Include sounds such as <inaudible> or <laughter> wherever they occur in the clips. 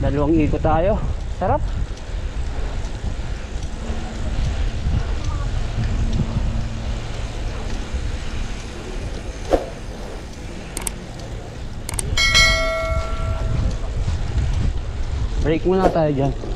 Dalawang ikot tayo. Sarap. Break muna tayo dyan.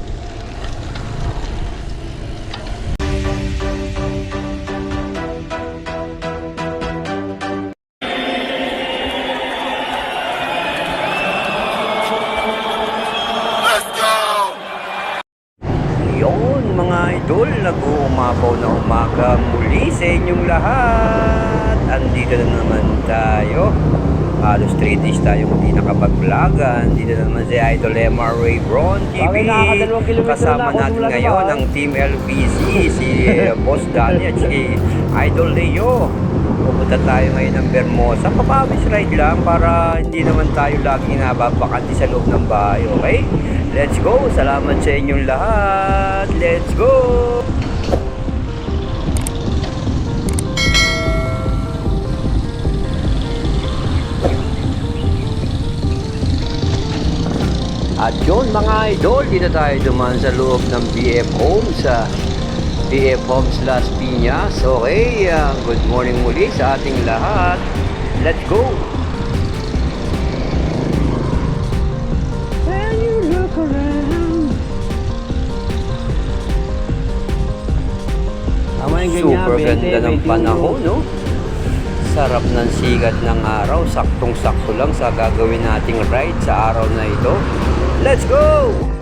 Nag-uumapaw na umaga muli sa inyong lahat. Andito na naman tayo. Halos 3 days tayo hindi nakapag-vlogan. Dito na naman si Idol MR Ray Bron TV. Kasama natin ngayon bahay. ang Team LBC, si eh, <laughs> Boss Danny at si Idol Leo. Pupunta tayo ngayon ng Bermosa. Papawis ride lang para hindi naman tayo laging nababakanti sa loob ng bahay, okay? Let's go! Salamat sa inyong lahat! Let's go! Mga idol, dito tayo duman sa loob ng BF Homes sa BF Homes Las Piñas. Okay, ah, good morning muli sa ating lahat. Let's go! When you look around. Super 20, ganda ng 21. panahon, no? Sarap ng sigat ng araw. Saktong-sakto lang sa gagawin nating ride sa araw na ito. Let's go!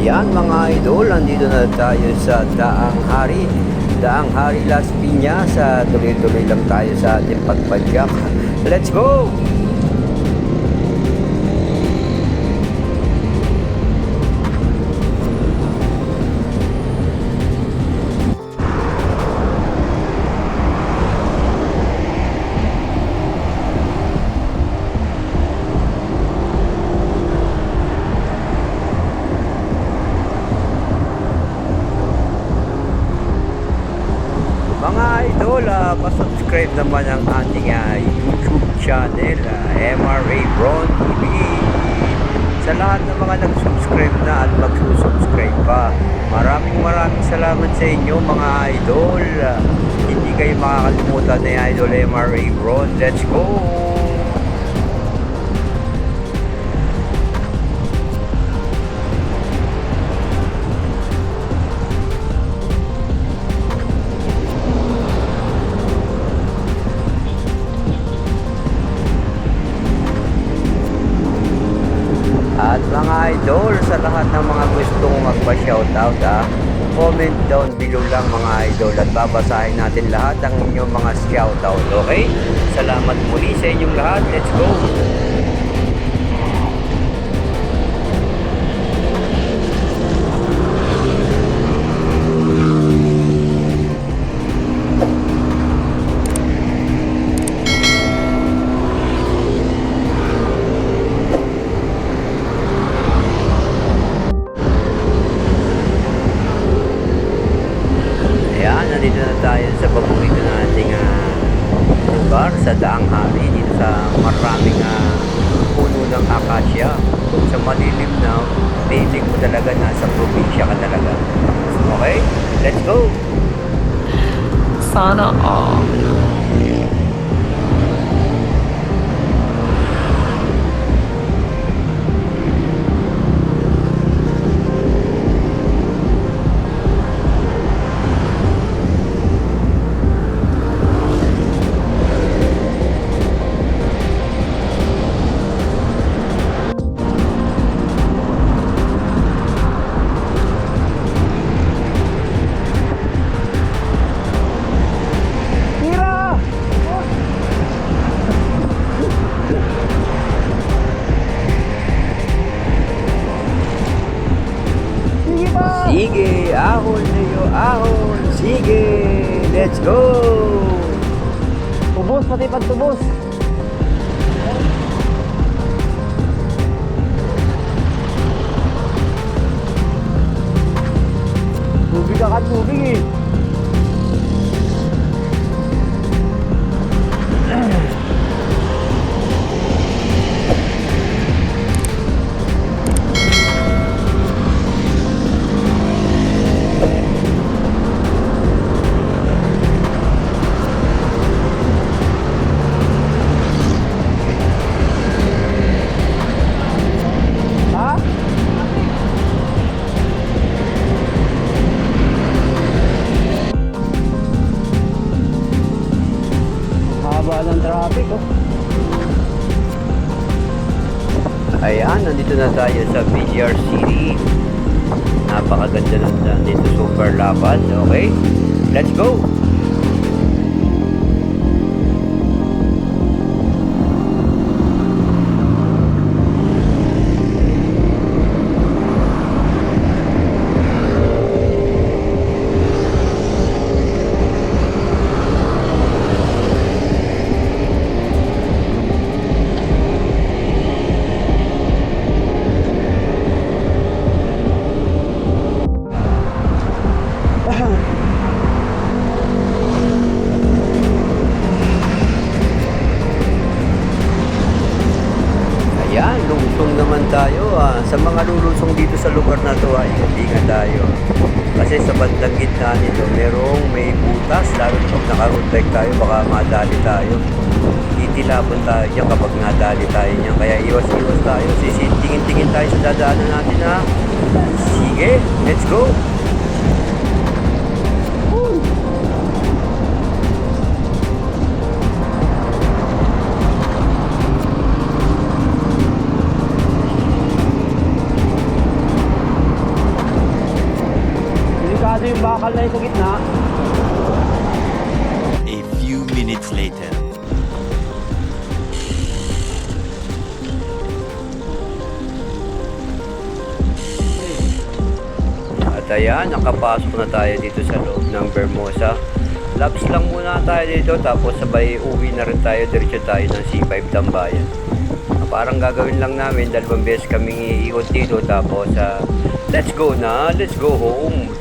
Ayan mga idol, andito na tayo sa Daang Hari. Daang Hari Las Piñas. Tuloy-tuloy lang tayo sa ating pagpadyak. Let's go! Maraming salamat sa inyo mga idol. Hindi kayo makakalimutan ni Idol MRA Bron. Let's go! At mga idol, sa lahat ng mga gustong magpa-shoutout ah, lang mga idol at babasahin natin lahat ang inyong mga shoutout, okay? Salamat muli sa inyong lahat. Let's go! Lugar sa Daang Hari dito sa maraming ah, puno ng akasya. Sa malilim na feeling mo talaga nasa probinsya ka talaga. Okay? Let's go! Sana all. Tayo sa BGR City. Napakaganda lang dyan dito, super lapad. Okay, let's go! Sa lugar na to ay ingat tayo. Kasi sa bandang gitna nito, merong may butas. Lalo na pag naka-road tayo, baka madali tayo. Titilapon tayo dyan kapag nadali tayo niyan. Kaya iwas-iwas tayo. Sisintingin-tingin tayo sa dadaanan natin ha. Sige, let's go! Delikado yung bakal na yung sa gitna. A few minutes later. At ayan, nakapasok na tayo dito sa loob ng Bermosa. Laps lang muna tayo dito tapos sabay uwi na rin tayo. Diretso tayo ng C5 Tambayan. Parang gagawin lang namin, dalawang beses kaming iikot dito tapos ah, let's go na, let's go home.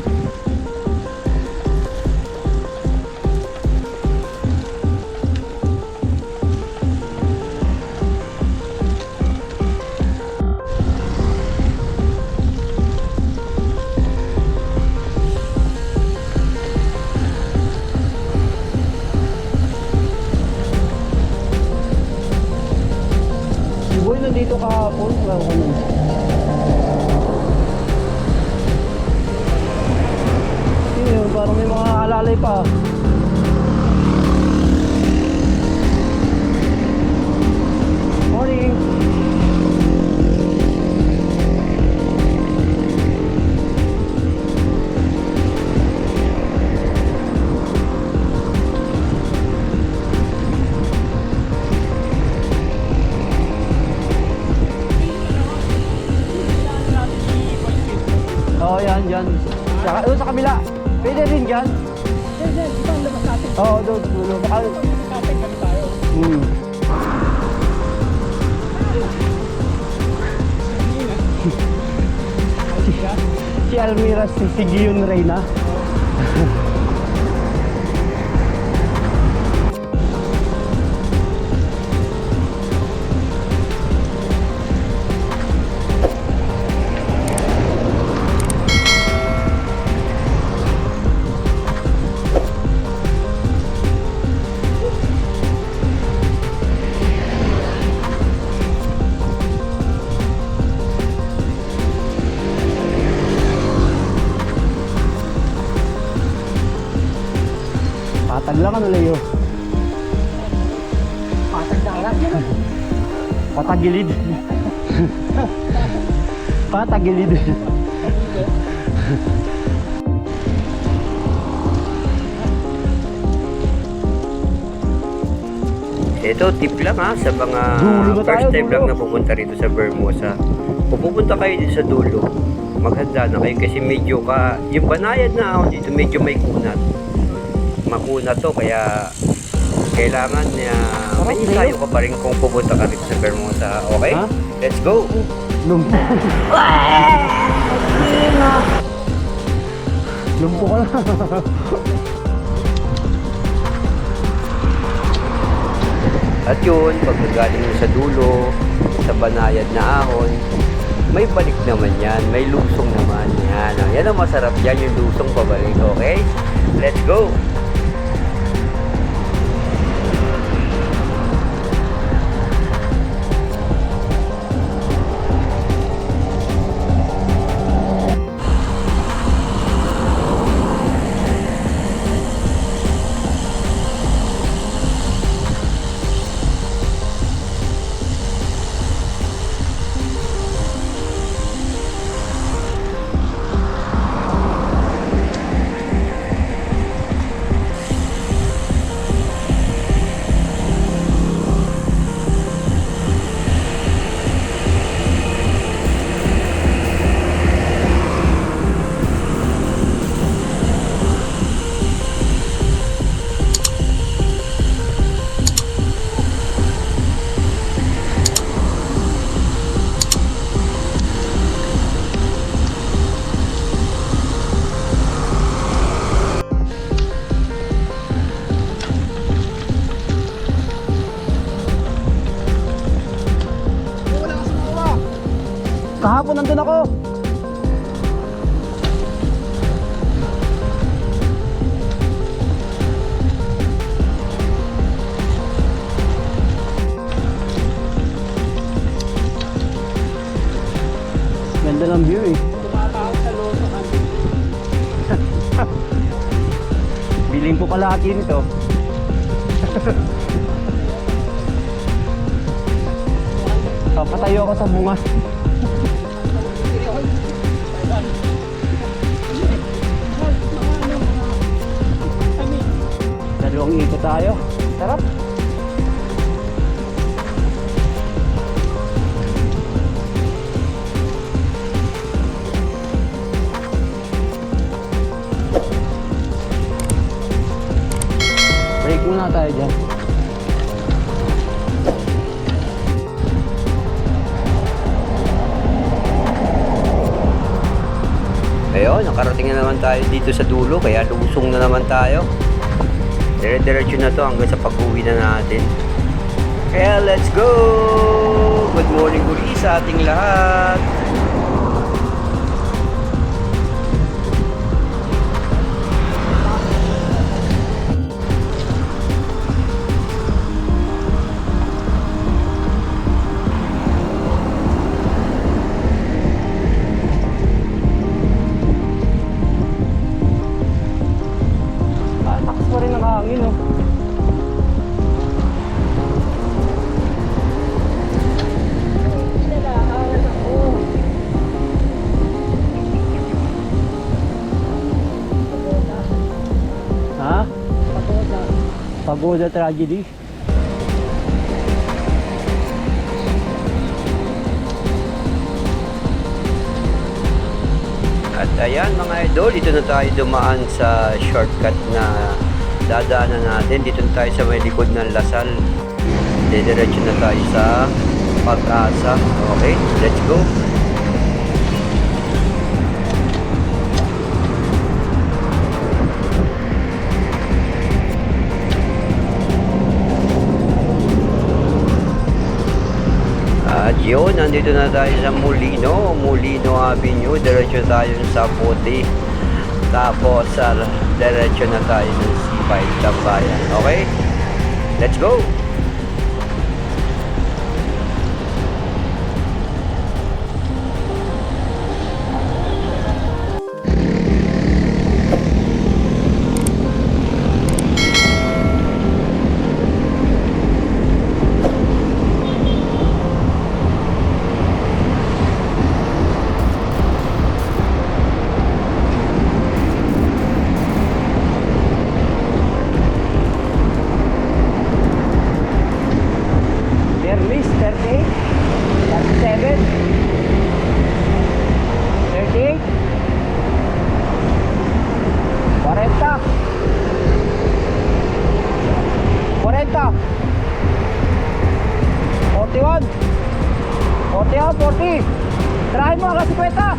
Si, Almira, si, si Gion Reyna. <laughs> Patagilid. Patagilid. Ito, tip lang ha, sa mga Dulo first tayo, time dulo? lang na pupunta rito sa Bermosa. Kung pupunta kayo dito sa dulo, maghanda na kayo kasi medyo ka, yung banayad na ako dito, medyo may kunat. makuna to kaya kailangan niya may Sarap, ensayo ka pa rin kung pupunta ka rin sa Bermuda. Okay? Ha? Let's go! Lumpo. Lumpo ka lang. At yun, pag nagaling mo sa dulo, sa banayad na ahon, may balik naman yan, may lusong naman yan. Yan ang masarap yan, yung lusong pabalik, okay? Let's go! Kahapon nandun ako. Ganda ng view eh. Biling po kalahati nito. Papatayo ako sa bunga. Dalawang ikot tayo. Sarap. Break muna tayo dyan. Ayun, nakarating na naman tayo dito sa dulo, kaya lusong na naman tayo. Dire-diretso na to hanggang sa pag-uwi na natin. Kaya let's go! Good morning uli sa ating lahat. Pagoda tragedy. At ayan mga idol, dito na tayo dumaan sa shortcut na dadaanan natin. Dito na tayo sa may likod ng Lasal. Didiretso na tayo sa pag-asa. Okay, let's go. At yun, nandito na tayo sa Molino, Molino Avenue. Diretso tayo sa Puti. Tapos, sa diretso na tayo ng C5 Tambayan. Okay? Let's go! 50.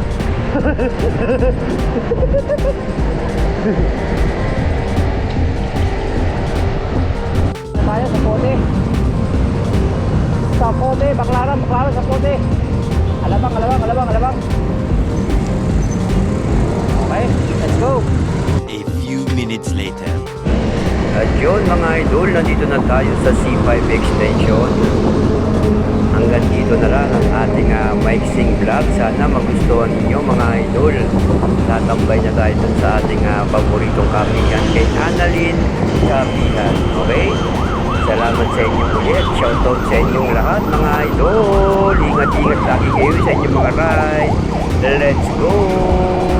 tayo sa pote. Sa pote, baklaran, baklaran sa pote. Alabang, alabang, alabang, alabang. Okay, let's go. A few minutes later. At yun mga idol, nandito na tayo sa C5 Extension. Hanggang dito na lang ang ating uh, mixing vlog. Sana magustuhan ninyo mga idol. Tatambay na tayo sa ating uh, paboritong kapihan kay Annalyn Kapihan. Okay? Salamat sa inyo ulit. Shoutout sa inyong lahat mga idol. Ingat-ingat lagi kayo sa inyong mga ride. Let's go!